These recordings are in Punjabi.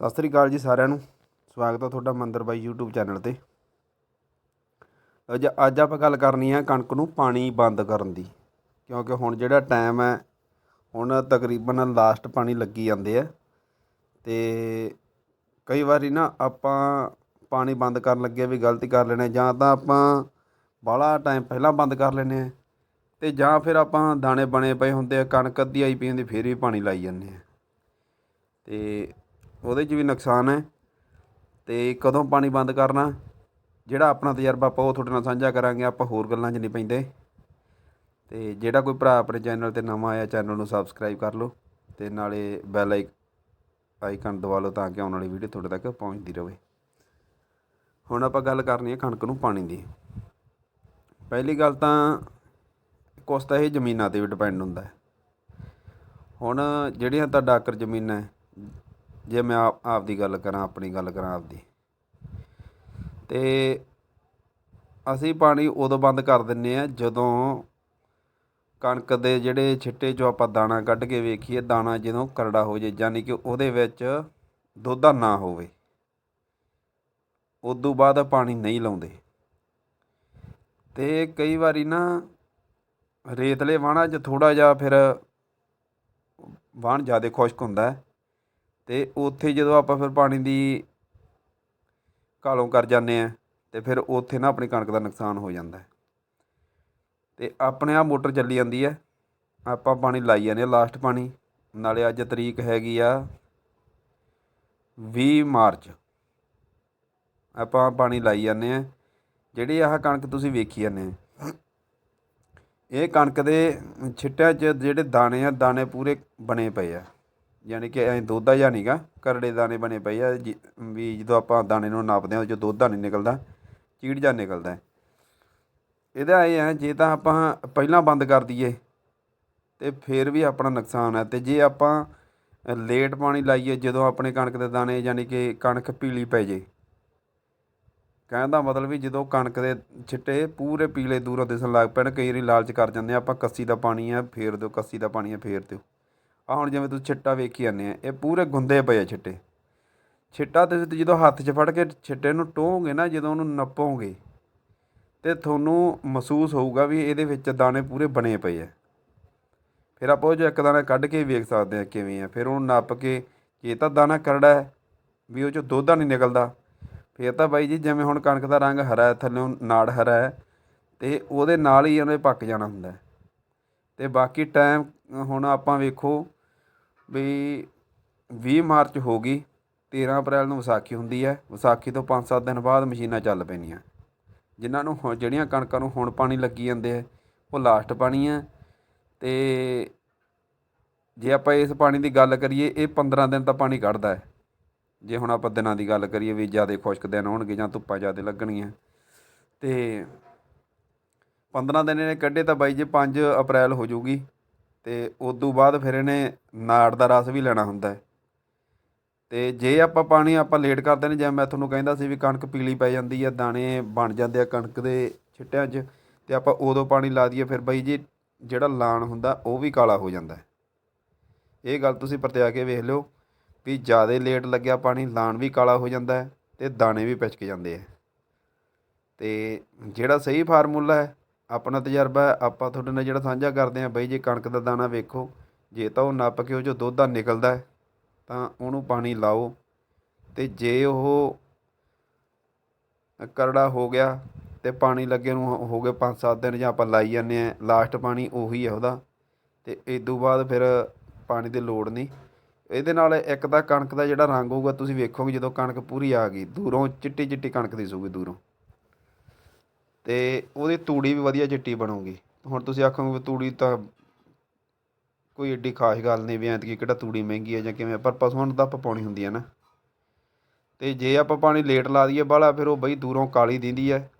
ਸਤਿ ਸ੍ਰੀ ਅਕਾਲ ਜੀ ਸਾਰਿਆਂ ਨੂੰ। ਸਵਾਗਤ ਹੈ ਤੁਹਾਡਾ ਮੰਦਰ ਬਾਈ YouTube ਚੈਨਲ ਤੇ। ਅੱਜ ਅੱਜ ਆਪਾਂ ਗੱਲ ਕਰਨੀ ਹੈ ਕਣਕ ਨੂੰ ਪਾਣੀ ਬੰਦ ਕਰਨ ਦੀ। ਕਿਉਂਕਿ ਹੁਣ ਜਿਹੜਾ ਟਾਈਮ ਹੈ, ਹੁਣ ਤਕਰੀਬਨ ਲਾਸਟ ਪਾਣੀ ਲੱਗੀ ਜਾਂਦੇ ਆ। ਤੇ ਕਈ ਵਾਰੀ ਨਾ ਆਪਾਂ ਪਾਣੀ ਬੰਦ ਕਰਨ ਲੱਗੇ ਵੀ ਗਲਤੀ ਕਰ ਲੈਣੇ ਜਾਂ ਤਾਂ ਆਪਾਂ ਬਾਹਲਾ ਟਾਈਮ ਪਹਿਲਾਂ ਬੰਦ ਕਰ ਲੈਨੇ ਆ। ਤੇ ਜਾਂ ਫਿਰ ਆਪਾਂ ਦਾਣੇ ਬਣੇ ਪਏ ਹੁੰਦੇ ਆ, ਕਣਕ ਅੱਧੀ ਆਈ ਪਈ ਹੁੰਦੀ, ਫਿਰ ਵੀ ਪਾਣੀ ਲਾਈ ਜਾਂਦੇ ਆ। ਤੇ ਉਹਦੇ 'ਚ ਵੀ ਨੁਕਸਾਨ ਹੈ ਅਤੇ ਕਦੋਂ ਪਾਣੀ ਬੰਦ ਕਰਨਾ, ਜਿਹੜਾ ਆਪਣਾ ਤਜਰਬਾ ਆਪਾਂ ਉਹ ਤੁਹਾਡੇ ਨਾਲ ਸਾਂਝਾ ਕਰਾਂਗੇ, ਆਪਾਂ ਹੋਰ ਗੱਲਾਂ 'ਚ ਨਹੀਂ ਪੈਂਦੇ। ਅਤੇ ਜਿਹੜਾ ਕੋਈ ਭਰਾ ਆਪਣੇ ਚੈਨਲ ਤੇ ਨਵਾਂ ਆਇਆ, ਚੈਨਲ ਨੂੰ ਸਬਸਕ੍ਰਾਈਬ ਕਰ ਲਓ ਅਤੇ ਨਾਲੇ ਬੈਲ ਆਈਕ ਆਈਕਨ ਦਬਾ ਲਓ ਤਾਂ ਕਿ ਆਉਣ ਵਾਲੀ ਵੀਡੀਓ ਤੁਹਾਡੇ ਤੱਕ ਪਹੁੰਚਦੀ ਰਹੇ ਹੁਣ ਆਪਾਂ ਗੱਲ ਕਰਨੀ ਹੈ ਕਣਕ ਨੂੰ ਪਾਣੀ ਦੀ। ਪਹਿਲੀ ਗੱਲ ਤਾਂ ਕੁਛ ਤਾਂ ਇਹ ਜ਼ਮੀਨਾਂ ਤੇ ਵੀ ਡਿਪੈਂਡ ਹੁੰਦਾ। ਹੈ ਹੁਣ ਜਿਹੜੀਆਂ ਤਾਂ ਡਾਕਰ ਜ਼ਮੀਨਾਂ ਹੈ ਜੇ ਮੈਂ ਆਪ ਆਪ ਦੀ ਗੱਲ ਕਰਾਂ, ਆਪਣੀ ਗੱਲ ਕਰਾਂ ਆਪਦੀ। ਤੇ ਅਸੀਂ ਪਾਣੀ ਉਦੋਂ ਬੰਦ ਕਰ ਦਿੰਨੇ ਆ ਜਦੋਂ ਕਣਕ ਦੇ ਜਿਹੜੇ ਛਿੱਟੇ 'ਚੋਂ ਆਪਾਂ ਦਾਣਾ ਕੱਢ ਕੇ ਵੇਖੀਏ, ਦਾਣਾ ਜਦੋਂ ਕਰੜਾ ਹੋ ਜੇ ਯਾਨੀ ਕਿ ਉਹਦੇ ਵਿੱਚ ਦੋਧਾ ਨਾ ਹੋਵੇ, ਉਦੋਂ ਬਾਅਦ ਪਾਣੀ ਨਹੀਂ ਲਾਉਂਦੇ। ਤੇ ਕਈ ਵਾਰੀ ਨਾ ਰੇਤਲੇ ਵਾਹਣਾਂ 'ਚ ਥੋੜਾ ਜਿਹਾ ਫਿਰ ਵਾਹਣ ਜ਼ਿਆਦਾ ਖੁਸ਼ਕ ਹੁੰਦਾ। ਹੈ ਤੇ ਉੱਥੇ ਜਦੋਂ ਆਪਾਂ ਫਿਰ ਪਾਣੀ ਦੀ ਘਾਲੋਂ ਕਰ ਜਾਂਦੇ ਹਾਂ ਤੇ ਫਿਰ ਉੱਥੇ ਨਾ ਆਪਣੀ ਕਣਕ ਦਾ ਨੁਕਸਾਨ ਹੋ ਜਾਂਦਾ ਅਤੇ ਆਪਣੇ ਆਪ ਮੋਟਰ ਚੱਲੀ ਜਾਂਦੀ ਹੈ, ਆਪਾਂ ਪਾਣੀ ਲਾਈ ਜਾਂਦੇ ਆ ਲਾਸਟ ਪਾਣੀ, ਨਾਲੇ ਅੱਜ ਤਰੀਕ ਹੈਗੀ ਆ 20 ਮਾਰਚ। ਆਪਾਂ ਪਾਣੀ ਲਾਈ ਜਾਂਦੇ ਆ ਜਿਹੜੀ ਆਹ ਕਣਕ ਤੁਸੀਂ ਵੇਖੀ ਜਾਂਦੇ ਆ ਇਹ ਕਣਕ ਦੇ ਛਿੱਟਿਆਂ 'ਚ ਜਿਹੜੇ ਦਾਣੇ ਆ, ਦਾਣੇ ਪੂਰੇ ਬਣੇ ਪਏ ਆ। ਯਾਨੀ ਕਿ ਐਂ ਦੋਧਾ ਜਿਹਾ ਨਹੀਂਗਾ ਕਰੜੇ ਦਾਣੇ ਬਣੇ ਪਏ ਆ, ਜੀ, ਵੀ ਜਦੋਂ ਆਪਾਂ ਦਾਣੇ ਨੂੰ ਨਾਪਦੇ ਹਾਂ, ਜੋ ਦੋਧਾ ਨਹੀਂ ਨਿਕਲਦਾ, ਚੀੜ ਜਾ ਨਿਕਲਦਾ ਹੈ। ਇਹਦਾ ਇਹ ਹੈ, ਜੇ ਤਾਂ ਆਪਾਂ ਪਹਿਲਾਂ ਬੰਦ ਕਰ ਦਈਏ, ਤੇ ਫਿਰ ਵੀ ਆਪਣਾ ਨੁਕਸਾਨ ਹੈ ਤੇ ਜੇ ਆਪਾਂ ਲੇਟ ਪਾਣੀ ਲਾਈਏ, ਜਦੋਂ ਆਪਣੇ ਕਣਕ ਦੇ ਦਾਣੇ ਯਾਨੀ ਕਿ ਕਣਕ ਪੀਲੀ ਪੈ ਜੇ, ਕਹਿਣ ਦਾ ਮਤਲਬ ਵੀ ਜਦੋਂ ਕਣਕ ਦੇ ਛਿੱਟੇ ਪੂਰੇ ਪੀਲੇ ਦੂਰੋਂ ਦਿਸਣ ਲੱਗ ਪੈਣ, ਕਈ ਵਾਰੀ ਲਾਲਚ ਕਰ ਜਾਂਦੇ ਆ ਆਪਾਂ ਕੱਸੀ ਦਾ ਪਾਣੀ ਆ ਫੇਰ ਦਿਓ, ਕੱਸੀ ਦਾ ਪਾਣੀ ਆ ਫੇਰ ਦਿਓ ਆ ਹੁਣ ਜਿਵੇਂ ਤੁਸੀਂ ਛਿੱਟਾ ਵੇਖੀ ਜਾਂਦੇ ਆ, ਇਹ ਪੂਰੇ ਗੁੰਦੇ ਪਏ ਆ ਛਿੱਟੇ। ਛਿੱਟਾ ਤੁਸੀਂ ਜਦੋਂ ਹੱਥ 'ਚ ਫੜ ਕੇ ਛਿੱਟੇ ਨੂੰ ਟੋਹੋਗੇ ਨਾ, ਜਦੋਂ ਉਹਨੂੰ ਨੱਪੋਗੇ, ਤੇ ਤੁਹਾਨੂੰ ਮਹਿਸੂਸ ਹੋਊਗਾ ਵੀ ਇਹਦੇ ਵਿੱਚ ਦਾਣੇ ਪੂਰੇ ਬਣੇ ਪਏ ਆ। ਫਿਰ ਆਪਾਂ ਉਹ ਜੋ ਇੱਕ ਦਾਣਾ ਕੱਢ ਕੇ ਵੇਖ ਸਕਦੇ ਆ ਕਿਵੇਂ ਆ। ਫਿਰ ਉਹਨੂੰ ਨੱਪ ਕੇ, ਜੇ ਤਾਂ ਦਾਣਾ ਕਰੜਾ ਹੈ, ਵੀ ਉਹ ਚੋਂ ਦੁੱਧ ਨਹੀਂ ਨਿਕਲਦਾ। ਫਿਰ ਤਾਂ ਬਾਈ ਜੀ ਜਿਵੇਂ ਹੁਣ ਕਣਕ ਦਾ ਰੰਗ ਹਰਾ ਹੈ, ਥੱਲੇੋਂ ਨਾੜ ਹਰਾ ਹੈ, ਤੇ ਉਹਦੇ ਨਾਲ ਹੀ ਉਹਨੇ ਪੱਕ ਜਾਣਾ ਹੁੰਦਾ ਹੈ। ਤੇ ਬਾਕੀ ਟਾਈਮ ਹੁਣ ਆਪਾਂ ਵੇਖੋ ਵੀ 20 ਮਾਰਚ ਹੋ ਗਈ 13 ਅਪ੍ਰੈਲ ਨੂੰ ਵਿਸਾਖੀ ਹੁੰਦੀ ਹੈ। ਵਿਸਾਖੀ ਤੋਂ 5-7 ਦਿਨ ਬਾਅਦ ਮਸ਼ੀਨਾਂ ਚੱਲ ਪੈਣੀਆਂ। ਜਿਨ੍ਹਾਂ ਨੂੰ ਹੁਣ ਜਿਹੜੀਆਂ ਕਣਕਾਂ ਨੂੰ ਹੁਣ ਪਾਣੀ ਲੱਗੀ ਜਾਂਦੇ ਆ, ਉਹ ਲਾਸਟ ਪਾਣੀ ਆ ਤੇ ਜੇ ਆਪਾਂ ਇਸ ਪਾਣੀ ਦੀ ਗੱਲ ਕਰੀਏ, ਇਹ 15 ਦਿਨ ਤਾਂ ਪਾਣੀ ਕੱਢਦਾ ਹੈ। ਜੇ ਹੁਣ ਆਪਾਂ ਦਿਨਾਂ ਦੀ ਗੱਲ ਕਰੀਏ, ਵੀ ਜ਼ਿਆਦਾ ਖੁਸ਼ਕ ਦਿਨ ਹੋਣਗੇ ਜਾਂ ਧੁੱਪਾਂ ਜ਼ਿਆਦਾ ਲੱਗਣਗੀਆਂ। ਤੇ 15 ਦਿਨ ਇਹਨੇ ਕੱਢੇ ਤਾਂ ਬਾਈ ਜੇ 5 ਅਪ੍ਰੈਲ ਹੋ ਜਾਊਗੀ। ਤੇ ਉਦੋਂ ਬਾਅਦ ਫਿਰ ਇਹਨੇ ਨਾੜ ਦਾ ਰਸ ਵੀ ਲੈਣਾ ਹੁੰਦਾ ਅਤੇ ਜੇ ਆਪਾਂ ਪਾਣੀ ਆਪਾਂ ਲੇਟ ਕਰਦੇ ਨੇ ਜਿਵੇਂ ਮੈਂ ਤੁਹਾਨੂੰ ਕਹਿੰਦਾ ਸੀ ਵੀ ਕਣਕ ਪੀਲੀ ਪੈ ਜਾਂਦੀ ਹੈ, ਦਾਣੇ ਬਣ ਜਾਂਦੇ ਆ ਕਣਕ ਦੇ ਛਿੱਟਿਆਂ 'ਚ ਅਤੇ ਆਪਾਂ ਉਦੋਂ ਪਾਣੀ ਲਾ ਦਈਏ, ਫਿਰ ਬਾਈ ਜੀ ਜਿਹੜਾ ਲਾਣ ਹੁੰਦਾ ਉਹ ਵੀ ਕਾਲਾ ਹੋ ਜਾਂਦਾ ਇਹ ਗੱਲ ਤੁਸੀਂ ਪਰਤਿਆ ਕੇ ਵੇਖ ਲਿਓ ਵੀ ਜ਼ਿਆਦਾ ਲੇਟ ਲੱਗਿਆ ਪਾਣੀ, ਲਾਣ ਵੀ ਕਾਲਾ ਹੋ ਜਾਂਦਾ ਹੈ ਤੇ ਦਾਣੇ ਵੀ ਪਿਚਕ ਜਾਂਦੇ ਆ ਅਤੇ ਜਿਹੜਾ ਸਹੀ ਫਾਰਮੂਲਾ ਹੈ ਆਪਣਾ ਤਜਰਬਾ ਆਪਾਂ ਤੁਹਾਡੇ ਨਾਲ ਜਿਹੜਾ ਸਾਂਝਾ ਕਰਦੇ ਆ ਬਈ ਜੇ ਕਣਕ ਦਾ ਦਾਣਾ ਵੇਖੋ, ਜੇ ਤਾਂ ਉਹ ਨੱਪ ਕੇ ਉਹ ਜੋ ਦੁੱਧ ਆ ਨਿਕਲਦਾ ਤਾਂ ਉਹਨੂੰ ਪਾਣੀ ਲਾਓ। ਤੇ ਜੇ ਉਹ ਕਰੜਾ ਹੋ ਗਿਆ ਤੇ ਪਾਣੀ ਲੱਗੇ ਨੂੰ ਹੋ ਗਏ 5-7 ਦਿਨ ਜਾਂ ਆਪਾਂ ਲਾਈ ਜਾਂਦੇ ਆ ਲਾਸਟ ਪਾਣੀ ਉਹੀ ਹੈ ਉਹਦਾ। ਤੇ ਇਦੋਂ ਬਾਅਦ ਫਿਰ ਪਾਣੀ ਦੀ ਲੋੜ ਨਹੀਂ। ਇਹਦੇ ਨਾਲ ਇੱਕ ਤਾਂ ਕਣਕ ਦਾ ਜਿਹੜਾ ਰੰਗ ਹੋਊਗਾ, ਤੁਸੀਂ ਵੇਖੋਗੇ ਜਦੋਂ ਕਣਕ ਪੂਰੀ ਆ ਗਈ, ਦੂਰੋਂ ਚਿੱਟੀ ਚਿੱਟੀ ਕਣਕ ਦਿਸੂਗੀ ਦੂਰੋਂ। ਅਤੇ ਉਹਦੀ ਤੂੜੀ ਵੀ ਵਧੀਆ ਚਿੱਟੀ ਬਣੂਗੀ। ਹੁਣ ਤੁਸੀਂ ਆਖੋਗੇ ਵੀ ਤੂੜੀ ਤਾਂ ਕੋਈ ਐਡੀ ਖਾਸ ਗੱਲ ਨਹੀਂ ਵੀ ਐਤਕੀ ਕਿਹੜਾ ਤੂੜੀ ਮਹਿੰਗੀ ਹੈ ਜਾਂ ਕਿਵੇਂ, ਪਰ ਪਸ਼ੂਆਂ ਨੂੰ ਤਾਂ ਆਪਾਂ ਪਾਉਣੀ ਹੁੰਦੀ ਹੈ ਨਾ। ਅਤੇ ਜੇ ਆਪਾਂ ਪਾਣੀ ਲੇਟ ਲਾ ਦਈਏ ਬਾਹਲਾ, ਫਿਰ ਉਹ ਬਈ ਦੂਰੋਂ ਕਾਲੀ ਦਿੰਦੀ ਹੈ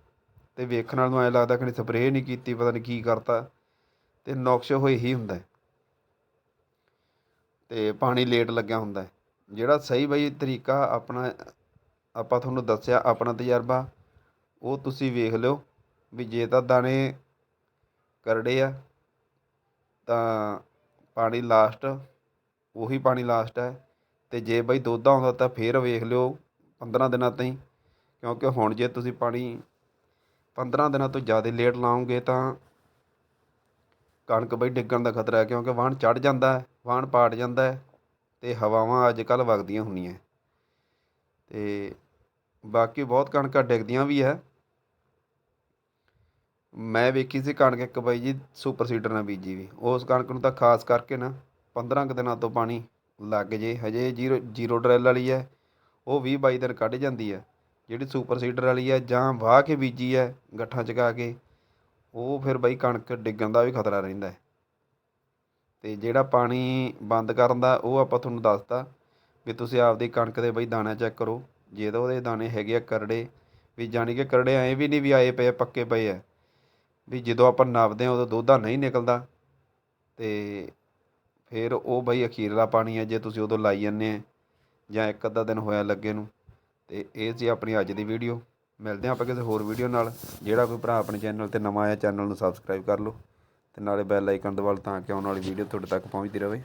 ਅਤੇ ਵੇਖਣ ਵਾਲੇ ਨੂੰ ਐਂ ਲੱਗਦਾ ਕਿ ਸਪਰੇਅ ਨਹੀਂ ਕੀਤੀ, ਪਤਾ ਨਹੀਂ ਕੀ ਕਰਤਾ। ਅਤੇ ਨੁਕਸ ਹੋਏ ਹੀ ਹੁੰਦਾ। ਅਤੇ ਪਾਣੀ ਲੇਟ ਲੱਗਿਆ ਹੁੰਦਾ। ਜਿਹੜਾ ਸਹੀ ਬਈ ਤਰੀਕਾ ਆਪਣਾ, ਆਪਾਂ ਤੁਹਾਨੂੰ ਦੱਸਿਆ ਆਪਣਾ ਤਜਰਬਾ, ਉਹ ਤੁਸੀਂ ਵੇਖ ਲਿਓ। ਵੀ ਜੇ ਤਾਂ ਦਾਣੇ ਕਰੜੇ ਆ, ਤਾਂ ਪਾਣੀ ਲਾਸਟ ਉਹੀ ਪਾਣੀ ਲਾਸਟ ਹੈ। ਅਤੇ ਜੇ ਬਈ ਦੁੱਧ ਆਉਂਦਾ ਤਾਂ ਫਿਰ ਵੇਖ ਲਿਓ 15 ਦਿਨਾਂ ਤਾਈਂ, ਕਿਉਂਕਿ ਹੁਣ ਜੇ ਤੁਸੀਂ ਪਾਣੀ 15 ਦਿਨਾਂ ਤੋਂ ਜ਼ਿਆਦਾ ਲੇਟ ਲਾਓਗੇ ਤਾਂ ਕਣਕ ਬਈ ਡਿੱਗਣ ਦਾ ਖਤਰਾ ਹੈ, ਕਿਉਂਕਿ ਵਾਹਣ ਚੜ ਜਾਂਦਾ ਹੈ, ਵਾਹਣ ਪਾਟ ਜਾਂਦਾ ਹੈ ਤੇ ਹਵਾਵਾਂ ਅੱਜ ਕੱਲ੍ਹ ਵਗਦੀਆਂ ਹੁੰਦੀਆਂ ਅਤੇ ਬਾਕੀ ਬਹੁਤ ਕਣਕਾਂ ਡਿੱਗਦੀਆਂ ਵੀ ਹੈ। ਮੈਂ ਵੇਖੀ ਸੀ ਕਣਕ ਇੱਕ ਬਾਈ ਜੀ ਸੁਪਰ ਸੀਡਰ ਨਾਲ ਬੀਜੀ ਵੀ। ਉਸ ਕਣਕ ਨੂੰ ਤਾਂ ਖਾਸ ਕਰਕੇ ਨਾ 15 ਕੁ ਦਿਨਾਂ ਤੋਂ ਪਾਣੀ ਲੱਗ ਜੇ, ਹਜੇ ਜੀਰੋ ਜੀਰੋ ਡਰੈਲ ਵਾਲੀ ਹੈ, ਉਹ ਵੀਹ ਬਾਈ ਦਿਨ ਕੱਢ ਜਾਂਦੀ ਹੈ। ਜਿਹੜੀ ਸੁਪਰ ਸੀਡਰ ਵਾਲੀ ਹੈ, ਜਾਂ ਵਾਹ ਕੇ ਬੀਜੀ ਹੈ ਗੱਠਾਂ ਚਕਾ ਕੇ, ਉਹ ਫਿਰ ਬਈ ਕਣਕ ਡਿੱਗਣ ਦਾ ਵੀ ਖਤਰਾ ਰਹਿੰਦਾ ਹੈ। ਤੇ ਜਿਹੜਾ ਪਾਣੀ ਬੰਦ ਕਰਨ ਦਾ, ਉਹ ਆਪਾਂ ਤੁਹਾਨੂੰ ਦੱਸਤਾ ਵੀ ਤੁਸੀਂ ਆਪਦੀ ਕਣਕ ਦੇ ਬਈ ਦਾਣਾ ਚੈੱਕ ਕਰੋ। ਜੇ ਤਾਂ ਉਹਦੇ ਦਾਣੇ ਹੈਗੇ ਆ ਕਰੜੇ, ਵੀ ਜਾਣੀ ਕਿ ਕਰੜੇ ਐਂ ਵੀ ਨਹੀਂ ਵੀ ਆਏ ਪਏ ਪੱਕੇ ਪਏ ਆ। ਵੀ ਜਦੋਂ ਆਪਾਂ ਨਾਪਦੇ ਹਾਂ ਉਦੋਂ ਦੁੱਧਾ ਨਹੀਂ ਨਿਕਲਦਾ ਅਤੇ ਫਿਰ ਉਹ ਬਈ ਅਖੀਰਲਾ ਪਾਣੀ ਹੈ ਜੇ ਤੁਸੀਂ ਉਦੋਂ ਲਾਈ ਜਾਂਦੇ ਆ ਜਾਂ ਇੱਕ ਅੱਧਾ ਦਿਨ ਹੋਇਆ ਲੱਗੇ ਨੂੰ ਅਤੇ ਇਹ ਸੀ ਆਪਣੀ ਅੱਜ ਦੀ ਵੀਡੀਓ। ਮਿਲਦੇ ਹਾਂ ਆਪਾਂ ਕਿਸੇ ਹੋਰ ਵੀਡੀਓ ਨਾਲ। ਜਿਹੜਾ ਕੋਈ ਭਰਾ ਆਪਣੇ ਚੈਨਲ ਤੇ ਨਵਾਂ ਆਇਆ, ਚੈਨਲ ਨੂੰ ਸਬਸਕ੍ਰਾਈਬ ਕਰ ਲਓ ਅਤੇ ਨਾਲੇ ਬੈਲ ਆਈਕਨ ਦਬਾਓ ਤਾਂ ਕਿ ਆਉਣ ਵਾਲੀ ਵੀਡੀਓ ਤੁਹਾਡੇ ਤੱਕ ਪਹੁੰਚਦੀ ਰਹੇ।